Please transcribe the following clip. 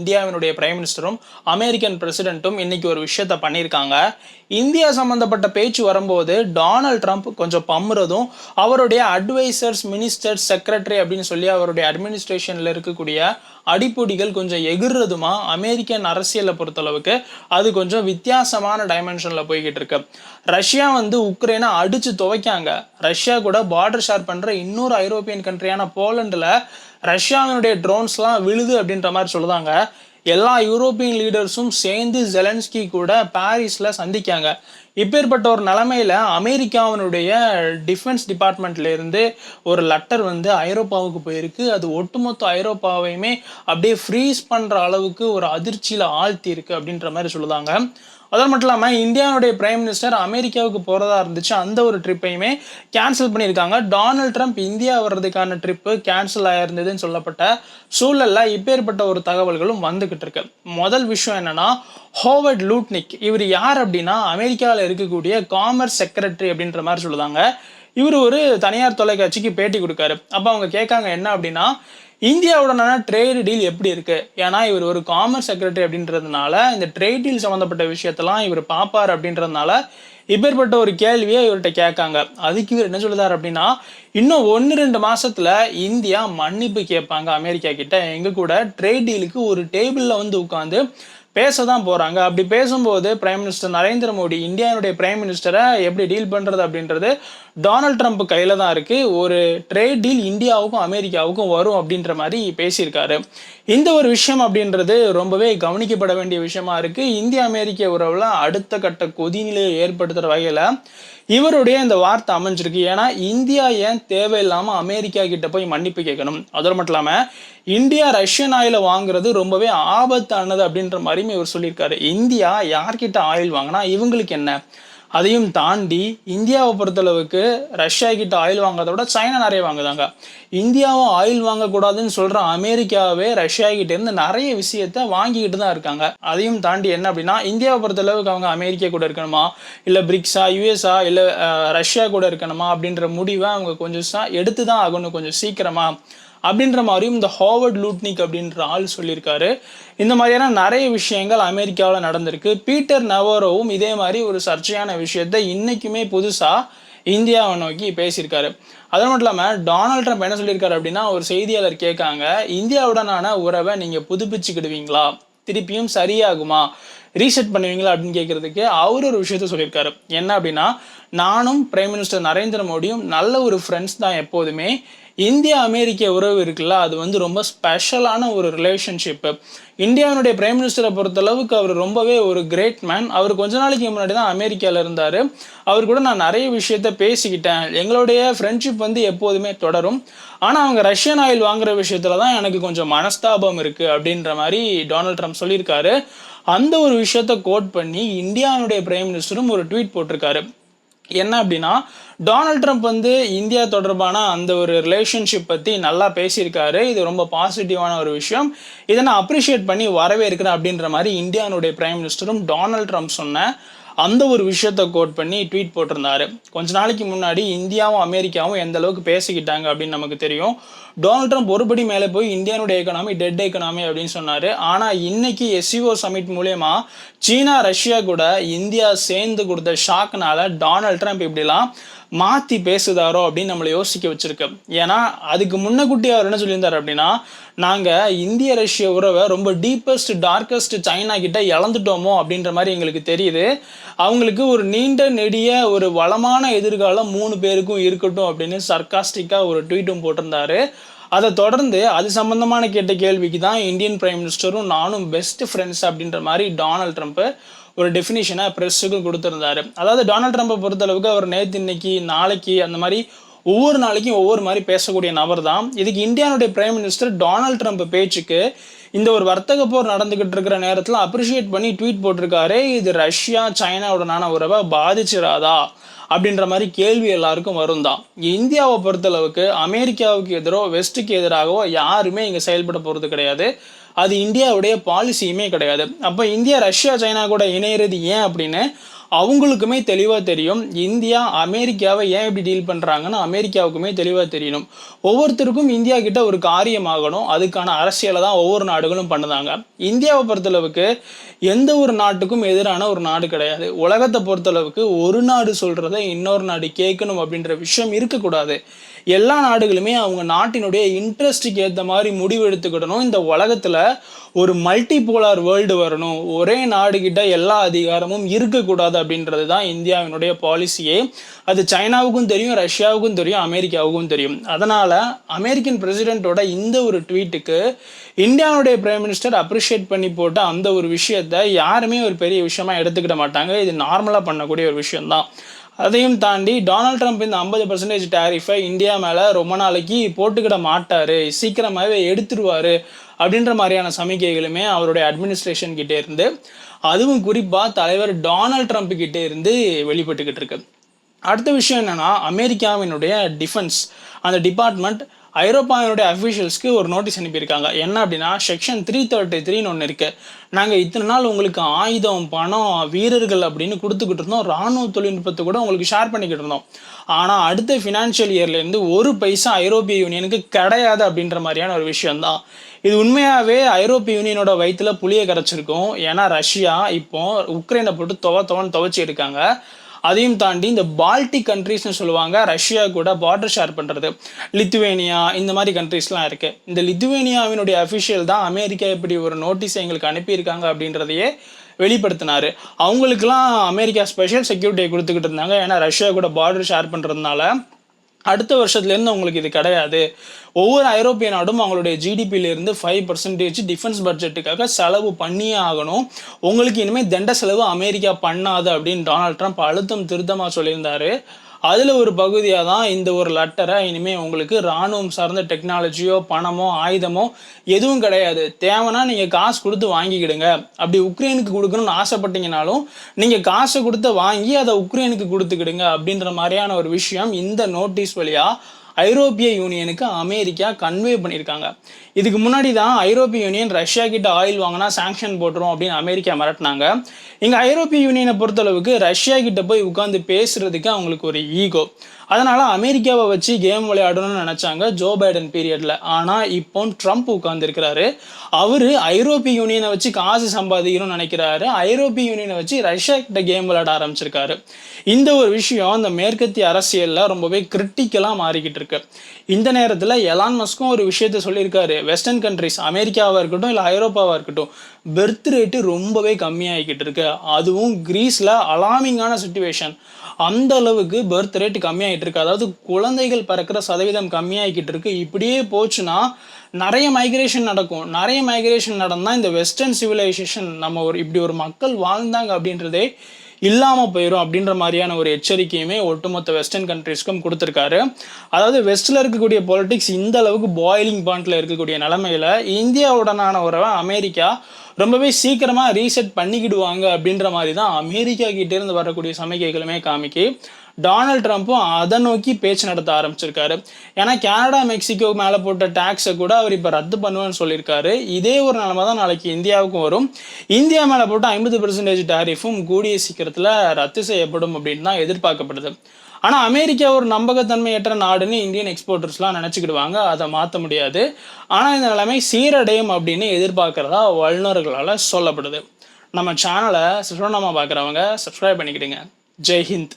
இந்தியாவினுடைய prime மினிஸ்டரும் American பிரசிடென்ட்டும் இன்னைக்கு ஒரு விஷயத்த பண்ணியிருக்காங்க. இந்தியா சம்பந்தப்பட்ட பேச்சு வரும்போது டொனால்ட் ட்ரம்ப் கொஞ்சம் பம்முறதும் அவருடைய அட்வைசர்ஸ் மினிஸ்டர்ஸ் செக்ரட்டரி அப்படின்னு சொல்லி அவருடைய அட்மினிஸ்ட்ரேஷனில் இருக்கக்கூடிய அடிப்பொடிகள் கொஞ்சம் எகிர்றதுமா அமெரிக்கன் அரசியலை பொறுத்தளவுக்கு அது கொஞ்சம் வித்தியாசமான டைமென்ஷனில் போய்கிட்டு இருக்கு. ரஷ்யா வந்து உக்ரைனை அடித்து துவைக்காங்க. ரஷ்யா கூட பார்டர் ஷேர் பண்ணுற இன்னொரு ஐரோப்பியன் கண்ட்ரியான போலண்டில் ரஷ்யாவினுடைய ட்ரோன்ஸ்லாம் விழுது அப்படின்ற மாதிரி சொல்லுதாங்க. எல்லா யூரோப்பியன் லீடர்ஸும் சேர்ந்து ஜெலன்ஸ்கி கூட பாரிஸில் சந்திக்காங்க. இப்பேற்பட்ட ஒரு நிலமையில அமெரிக்காவினுடைய டிஃபென்ஸ் டிபார்ட்மெண்ட்லேருந்து ஒரு லெட்டர் வந்து ஐரோப்பாவுக்கு போயிருக்கு. அது ஒட்டுமொத்த ஐரோப்பாவையுமே அப்படியே ஃப்ரீஸ் பண்ணுற அளவுக்கு ஒரு அதிர்ச்சியில் ஆழ்த்தி இருக்குது அப்படின்ற மாதிரி சொல்லுதாங்க. அது மட்டும் இல்லாமல் இந்தியாவுடைய பிரைம் மினிஸ்டர் அமெரிக்காவுக்கு போகிறதா இருந்துச்சு. அந்த ஒரு ட்ரிப்பையுமே கேன்சல் பண்ணியிருக்காங்க. டொனால்ட் ட்ரம்ப் இந்தியா வர்றதுக்கான ட்ரிப்பு கேன்சல் ஆயிருந்ததுன்னு சொல்லப்பட்ட சூழலில் இப்பேற்பட்ட ஒரு தகவல்களும் வந்துக்கிட்டு இருக்கு. முதல் விஷயம் என்னன்னா ஹோவர்ட் லூட்னிக் இவர் யார் அப்படின்னா அமெரிக்காவில் இருக்கக்கூடிய காமர்ஸ் செக்ரட்டரி அப்படின்ற மாதிரி சொல்லுதாங்க. இவர் ஒரு தனியார் தொலைக்காட்சிக்கு பேட்டி கொடுக்காரு. அப்போ அவங்க கேட்காங்க என்ன அப்படின்னா இந்தியாவுடனான ட்ரேடு டீல் எப்படி இருக்கு? ஏன்னா இவர் ஒரு காமர்ஸ் செக்ரட்டரி அப்படின்றதுனால இந்த ட்ரேட் டீல் சம்மந்தப்பட்ட விஷயத்தெல்லாம் இவர் பார்ப்பார் அப்படின்றதுனால இப்பேற்பட்ட ஒரு கேள்வியை இவர்கிட்ட கேட்காங்க. அதுக்கு இவர் என்ன சொல்லுதார் அப்படின்னா இன்னும் ஒன்று ரெண்டு மாசத்துல இந்தியா மன்னிப்பு கேட்பாங்க அமெரிக்கா கிட்ட. எங்க கூட ட்ரேட் டீலுக்கு ஒரு டேபிளில் வந்து உட்காந்து பேச தான் போகிறாங்க அப்படி பேசும்போது பிரைம் மினிஸ்டர் நரேந்திர மோடி இந்தியாவுடைய பிரைம் மினிஸ்டரை எப்படி டீல் பண்ணுறது அப்படின்றது டொனால்ட் ட்ரம்ப் கையில் தான் இருக்குது ஒரு ட்ரேட் டீல் இந்தியாவுக்கும் அமெரிக்காவுக்கும் வரும் அப்படின்ற மாதிரி பேசியிருக்காரு. இந்த ஒரு விஷயம் அப்படின்றது ரொம்பவே கவனிக்கப்பட வேண்டிய விஷயமா இருக்குது இந்திய அமெரிக்க உறவில் அடுத்த கட்ட கொதிநிலையை ஏற்படுத்துகிற வகையில் இவருடைய இந்த வார்த்தை அமைஞ்சிருக்கு. ஏன்னா இந்தியா ஏன் தேவையில்லாமல் அமெரிக்கா கிட்ட போய் மன்னிப்பு கேட்கணும்? அதோடு மட்டும் இல்லாமல் இந்தியா ரஷ்யன் ஆயிலை வாங்குறது ரொம்பவே ஆபத்தானது அப்படின்ற மாதிரியும் இவர் சொல்லியிருக்காரு. இந்தியா யார்கிட்ட ஆயில் வாங்கினா இவங்களுக்கு என்ன? அதையும் தாண்டி இந்தியாவை பொறுத்தளவுக்கு ரஷ்யா கிட்ட ஆயில் வாங்குறத விட சைனா நிறைய வாங்குதாங்க. இந்தியாவும் ஆயில் வாங்கக்கூடாதுன்னு சொல்கிற அமெரிக்காவே ரஷ்யா கிட்டேருந்து நிறைய விஷயத்த வாங்கிக்கிட்டு தான் இருக்காங்க. அதையும் தாண்டி என்ன அப்படின்னா இந்தியாவை பொறுத்தளவுக்கு அவங்க அமெரிக்கா கூட இருக்கணுமா? இல்லை பிரிக்ஸா யூஎஸ்ஆ இல்லை ரஷ்யா கூட இருக்கணுமா அப்படின்ற முடிவை அவங்க கொஞ்சம் சா- எடுத்து தான் ஆகணும் கொஞ்சம் சீக்கிரமாக அப்படின்ற மாதிரியும் இந்த ஹாவர்ட் லூட்னிக் அப்படின்ற ஆள் சொல்லியிருக்காரு. இந்த மாதிரியான நிறைய விஷயங்கள் அமெரிக்காவில் நடந்திருக்கு. பீட்டர் நவரோவும் இதே மாதிரி ஒரு சர்ச்சையான விஷயத்தை இன்றைக்குமே புதுசாக இந்தியாவை நோக்கி பேசியிருக்காரு. அது மட்டும் இல்லாமல் டொனால்ட் ட்ரம்ப் என்ன சொல்லியிருக்காரு அப்படின்னா ஒரு செய்தியாளர் கேட்காங்க இந்தியாவுடனான உறவை நீங்கள் புதுப்பிச்சுக்கிடுவீங்களா? திருப்பியும் சரியாகுமா? ரீசெட் பண்ணுவீங்களா? அப்படின்னு கேட்கறதுக்கு அவர் ஒரு விஷயத்த சொல்லியிருக்காரு. என்ன அப்படின்னா நானும் பிரைம் மினிஸ்டர் நரேந்திர மோடியும் நல்ல ஒரு ஃப்ரெண்ட்ஸ் தான் எப்போதுமே. இந்தியா அமெரிக்க உறவு இருக்குல்ல அது வந்து ரொம்ப ஸ்பெஷலான ஒரு ரிலேஷன்ஷிப்பு இந்தியாவினுடைய பிரைம் மினிஸ்டரை பொறுத்தளவுக்கு அவர் ரொம்பவே ஒரு கிரேட் மேன் அவர் கொஞ்ச நாளைக்கு முன்னாடி தான் அமெரிக்காவில் இருந்தார். அவர் கூட நான் நிறைய விஷயத்த பேசிக்கிட்டேன். எங்களுடைய ஃப்ரெண்ட்ஷிப் வந்து எப்போதுமே தொடரும். ஆனால் அவங்க ரஷ்யன் ஆயில் வாங்குற விஷயத்துல தான் எனக்கு கொஞ்சம் மனஸ்தாபம் இருக்குது அப்படின்ற மாதிரி டொனால்ட் ட்ரம்ப் சொல்லியிருக்காரு. அந்த ஒரு விஷயத்த கோட் பண்ணி இந்தியாவுடைய பிரைம் மினிஸ்டரும் ஒரு ட்வீட் போட்டிருக்காரு. என்ன அப்படின்னா டொனால்ட் ட்ரம்ப் வந்து இந்தியா தொடர்பான அந்த ஒரு ரிலேஷன்ஷிப் பற்றி நல்லா பேசியிருக்காரு. இது ரொம்ப பாசிட்டிவான ஒரு விஷயம். இதை நான் அப்ரிஷியேட் பண்ணி வரவேற்கிறேன் அப்படின்ற மாதிரி இந்தியானுடைய பிரைம் மினிஸ்டரும் டொனால்ட் ட்ரம்ப் சொன்ன அந்த ஒரு விஷயத்தை கோட் பண்ணி ட்வீட் போட்டிருந்தாரு. கொஞ்ச நாளைக்கு முன்னாடி இந்தியாவும் அமெரிக்காவும் எந்த அளவுக்கு பேசிக்கிட்டாங்க அப்படின்னு நமக்கு தெரியும். டொனால்ட் ட்ரம்ப் ஒருபடி மேலே போய் இந்தியானுடைய எக்கனாமி டெட் எக்கனாமி அப்படின்னு சொன்னார். ஆனால் இன்னைக்கு எஸ்சிஓ சமிட் மூலயமா சீனா ரஷ்யா கூட இந்தியா சேர்ந்து கொடுத்த ஷாக்னால டொனால்ட் ட்ரம்ப் இப்படிலாம் மாற்றி பேசுதாரோ அப்படின்னு நம்மளை யோசிக்க வச்சிருக்கு. ஏன்னா அதுக்கு முன்னக்கூட்டி அவர் என்ன சொல்லியிருந்தார் அப்படின்னா நாங்கள் இந்திய ரஷ்ய உறவை ரொம்ப டீப்பஸ்ட் டார்க்கஸ்ட் சைனா கிட்ட இழந்துட்டோமோ அப்படின்ற மாதிரி எங்களுக்கு தெரியுது. அவங்களுக்கு ஒரு நீண்ட நெடிய ஒரு வளமான எதிர்காலம் மூணு பேருக்கும் இருக்கட்டும் அப்படின்னு சர்க்காஸ்டிக்காக ஒரு ட்வீட்டும் போட்டிருந்தாரு. அதை தொடர்ந்து அது சம்பந்தமான கேட்ட கேள்விக்கு தான் இந்தியன் பிரைம் மினிஸ்டரும் நானும் பெஸ்ட் ஃப்ரெண்ட்ஸ் அப்படின்ற மாதிரி டொனால்ட் ட்ரம்ப் ஒரு டெஃபினிஷனை ப்ரெஸ்ஸுக்கு கொடுத்துருந்தாரு. அதாவது டொனால்ட் ட்ரம்ப்பை பொறுத்தளவுக்கு அவர் நேற்று இன்னைக்கு நாளைக்கு அந்த மாதிரி ஒவ்வொரு நாளைக்கும் ஒவ்வொரு மாதிரி பேசக்கூடிய நபர் தான். இதுக்கு இந்தியாவுடைய பிரைம் மினிஸ்டர் டொனால்ட் ட்ரம்ப் பேச்சுக்கு இந்த ஒரு வர்த்தக போர் நடந்துகிட்டு இருக்கிற நேரத்தில் அப்ரிஷியேட் பண்ணி ட்வீட் போட்டிருக்காரு. இது ரஷ்யா சைனாவுடனான உறவை பாதிச்சிடாதா அப்படின்ற மாதிரி கேள்வி எல்லாருக்கும் வரும் தான். இந்தியாவை பொறுத்தளவுக்கு அமெரிக்காவுக்கு எதிரோ வெஸ்ட்டுக்கு எதிராகவோ யாருமே இங்கே செயல்பட போகிறது கிடையாது. அது இந்தியாவுடைய பாலிசியுமே கிடையாது. அப்போ இந்தியா ரஷ்யா சைனா கூட இணையிறது ஏன் அப்படின்னு அவங்களுக்குமே தெளிவாக தெரியும். இந்தியா அமெரிக்காவை ஏன் இப்படி டீல் பண்ணுறாங்கன்னு அமெரிக்காவுக்குமே தெளிவாக தெரியணும். ஒவ்வொருத்தருக்கும் இந்தியா கிட்ட ஒரு காரியமாகணும் அதுக்கான அரசியலை தான் ஒவ்வொரு நாடுகளும் பண்ணுதாங்க. இந்தியாவை பொறுத்தளவுக்கு எந்த ஒரு நாட்டுக்கும் எதிரான ஒரு நாடு கிடையாது. உலகத்தை பொறுத்தளவுக்கு ஒரு நாடு சொல்கிறத இன்னொரு நாடு கேட்கணும் அப்படின்ற விஷயம் இருக்கக்கூடாது. எல்லா நாடுகளுமே அவங்க நாட்டினுடைய இன்ட்ரெஸ்ட்டுக்கு ஏற்ற மாதிரி முடிவு எடுத்துக்கிடணும். இந்த உலகத்தில் ஒரு மல்டி போலார் வேர்ல்டு வரணும். ஒரே நாடுகிட்ட எல்லா அதிகாரமும் இருக்கக்கூடாது அப்படின்றது தான் இந்தியாவினுடைய பாலிசியே அது சைனாவுக்கும் தெரியும் ரஷ்யாவுக்கும் தெரியும் அமெரிக்காவுக்கும் தெரியும். அதனால் அமெரிக்கன் பிரசிடென்ட்டோட இந்த ஒரு ட்வீட்டுக்கு இந்தியாவுடைய பிரைம் மினிஸ்டர் அப்ரிஷியேட் பண்ணி போட்ட அந்த ஒரு விஷயத்த யாருமே ஒரு பெரிய விஷயமா எடுத்துக்கிட மாட்டாங்க. இது நார்மலாக பண்ணக்கூடிய ஒரு விஷயம்தான். அதையும் தாண்டி டொனால்ட் ட்ரம்ப் இந்த ஐம்பது பர்சன்டேஜ் டேரிஃபை இந்தியா மேலே ரொம்ப நாளைக்கு போட்டுக்கிட மாட்டார். சீக்கிரமாகவே எடுத்துருவார் அப்படின்ற மாதிரியான சமிக்கைகளுமே அவருடைய அட்மினிஸ்ட்ரேஷன் கிட்டே இருந்து அதுவும் குறிப்பாக தலைவர் டொனால்ட் ட்ரம்ப் கிட்டே இருந்து வெளிப்பட்டுக்கிட்டு இருக்கு. அடுத்த விஷயம் என்னென்னா அமெரிக்காவினுடைய டிஃபென்ஸ் அந்த டிபார்ட்மெண்ட் ஐரோப்பாவினுடைய அஃபிஷியல்ஸ்க்கு ஒரு நோட்டீஸ் அனுப்பியிருக்காங்க. என்ன அப்படின்னா செக்ஷன் த்ரீ தேர்ட்டி த்ரீன்னு ஒன்று இருக்குது நாங்கள் இத்தனை நாள் உங்களுக்கு ஆயுதம் பணம் வீரர்கள் அப்படின்னு கொடுத்துக்கிட்டு இருந்தோம். ராணுவ தொழில்நுட்பத்தை கூட உங்களுக்கு ஷேர் பண்ணிக்கிட்டு இருந்தோம். ஆனால் அடுத்த ஃபினான்ஷியல் இயர்லேருந்து ஒரு பைசா ஐரோப்பிய யூனியனுக்கு கிடையாது அப்படின்ற மாதிரியான ஒரு விஷயம்தான். இது உண்மையாகவே ஐரோப்பிய யூனியனோட வயிற்றுல புளியை கரைச்சிருக்கும். ஏன்னா ரஷ்யா இப்போ உக்ரைனை போட்டு துவ துவன்னு துவச்சி இருக்காங்க அதையும் தாண்டி இந்த பால்டிக் கண்ட்ரீஸ்னு சொல்லுவாங்க ரஷ்யா கூட பார்டர் ஷேர் பண்ணுறது லித்துவேனியா இந்த மாதிரி கண்ட்ரீஸ்லாம் இருக்குது இந்த லித்துவேனியாவினுடைய அஃபிஷியல் தான் அமெரிக்கா இப்படி ஒரு நோட்டீஸ் எங்களுக்கு அனுப்பியிருக்காங்க அப்படின்றதையே வெளிப்படுத்தினார். அவங்களுக்குலாம் அமெரிக்கா ஸ்பெஷல் செக்யூரிட்டியை கொடுத்துக்கிட்டு இருந்தாங்க. ஏன்னா ரஷ்யா கூட பார்டர் ஷேர் பண்ணுறதுனால அடுத்த வருஷத்துலேருந்து அவங்களுக்கு இது கிடையாது. ஒவ்வொரு ஐரோப்பிய நாடும் அவங்களுடைய ஜிடிபியிலேருந்து ஃபைவ் பர்சன்டேஜ் டிஃபென்ஸ் பட்ஜெட்டுக்காக செலவு பண்ணியே ஆகணும். உங்களுக்கு இனிமேல் தண்ட செலவு அமெரிக்கா பண்ணாது அப்படின்னு டொனால்ட் ட்ரம்ப் அழுத்தம் திருத்தமாக சொல்லியிருந்தாரு. அதில் ஒரு பகுதியாக தான் இந்த ஒரு லெட்டரை இனிமேல் உங்களுக்கு இராணுவம் சார்ந்த டெக்னாலஜியோ பணமோ ஆயுதமோ எதுவும் கிடையாது. தேவைன்னா நீங்கள் காசு கொடுத்து வாங்கிக்கிடுங்க. அப்படி உக்ரைனுக்கு கொடுக்கணும்னு ஆசைப்பட்டீங்கனாலும் நீங்கள் காசை கொடுத்து வாங்கி அதை உக்ரைனுக்கு கொடுத்துக்கிடுங்க அப்படின்ற மாதிரியான ஒரு விஷயம் இந்த நோட்டீஸ் வழியாக ஐரோப்பிய யூனியனுக்கு அமெரிக்கா கன்வே பண்ணியிருக்காங்க. இதுக்கு முன்னாடி தான் ஐரோப்பிய யூனியன் ரஷ்யா கிட்ட ஆயில் வாங்கினா சாங்ஷன் போட்டுரும் அப்படின்னு அமெரிக்கா மிரட்டினாங்க. இங்கே ஐரோப்பிய யூனியனை பொறுத்தளவுக்கு ரஷ்யா கிட்ட போய் உட்காந்து பேசுறதுக்கு அவங்களுக்கு ஒரு ஈகோ. அதனால அமெரிக்காவை வச்சு கேம் விளையாடணும்னு நினைச்சாங்க ஜோ பைடன் பீரியட்ல ஆனா இப்போ ட்ரம்ப் உட்கார்ந்துருக்கிறாரு. அவரு ஐரோப்பிய யூனியனை வச்சு காசு சம்பாதிக்கணும்னு நினைக்கிறாரு. ஐரோப்பிய யூனியனை வச்சு ரஷ்யா கிட்ட கேம் விளையாட ஆரம்பிச்சிருக்காரு. இந்த ஒரு விஷயம் இந்த மேற்கத்திய அரசியல்ல ரொம்பவே கிரிட்டிக்கலா மாறிக்கிட்டு இருக்கு. இந்த நேரத்தில் எலான் மஸ்கும் ஒரு விஷயத்த சொல்லியிருக்காரு. வெஸ்டர்ன் கண்ட்ரிஸ் அமெரிக்காவாக இருக்கட்டும் இல்லை ஐரோப்பாவாக இருக்கட்டும் பெர்த் ரேட்டு ரொம்பவே கம்மியாகிக்கிட்டு இருக்கு. அதுவும் கிரீஸில் அலாமிங்கான சுச்சுவேஷன் அந்த அளவுக்கு பர்த் ரேட் கம்மியாகிட்டு இருக்கு. அதாவது குழந்தைகள் பிறக்கிற சதவீதம் கம்மியாகிக்கிட்டு இருக்கு. இப்படியே போச்சுன்னா நிறைய மைக்ரேஷன் நடக்கும். நிறைய மைக்ரேஷன் நடந்தால் இந்த வெஸ்டர்ன் சிவிலைசேஷன் நம்ம ஒரு இப்படி ஒரு மக்கள் வாழ்ந்தாங்க அப்படின்றதே இல்லாமல் போயிடும் அப்படின்ற மாதிரியான ஒரு எச்சரிக்கையுமே ஒட்டுமொத்த வெஸ்டர்ன் கண்ட்ரீஸ்க்கும் கொடுத்துருக்காரு. அதாவது வெஸ்ட்டில் இருக்கக்கூடிய பாலிடிக்ஸ் இந்த அளவுக்கு பாயிலிங் பாயிண்ட்ல இருக்கக்கூடிய நிலமையில இந்தியாவுடனான உறவை அமெரிக்கா ரொம்பவே சீக்கிரமாக ரீசெட் பண்ணிக்கிடுவாங்க அப்படின்ற மாதிரி தான் அமெரிக்கா கிட்டேருந்து வரக்கூடிய சமிக்கைகளுமே காமிக்கு டொனால்ட் ட்ரம்ப்பும் அதை நோக்கி பேச்சு நடத்த ஆரம்பிச்சிருக்காரு. ஏன்னா கனடா மெக்சிகோ மேலே போட்ட டேக்ஸை கூட அவர் இப்போ ரத்து பண்ணுவேன்னு சொல்லியிருக்காரு. இதே ஒரு நிலமை தான் நாளைக்கு இந்தியாவுக்கும் வரும். இந்தியா மேலே போட்ட ஐம்பது பெர்சன்டேஜ் டேரிஃபும் கூடிய சீக்கிரத்தில் ரத்து செய்யப்படும் அப்படின்னு தான் எதிர்பார்க்கப்படுது. ஆனால் அமெரிக்கா ஒரு நம்பகத்தன்மையற்ற நாடுன்னு இந்தியன் எக்ஸ்போர்ட்டர்ஸ்லாம் நினச்சிக்கிடுவாங்க. அதை மாற்ற முடியாது. ஆனால் இந்த நிலைமை சீரடையும் அப்படின்னு எதிர்பார்க்குறதா வல்லுநர்களால் சொல்லப்படுது. நம்ம சேனலை சுஷ்மணமாக பார்க்குறவங்க சப்ஸ்கிரைப் பண்ணிக்கிடுங்க. ஜெய்ஹிந்த்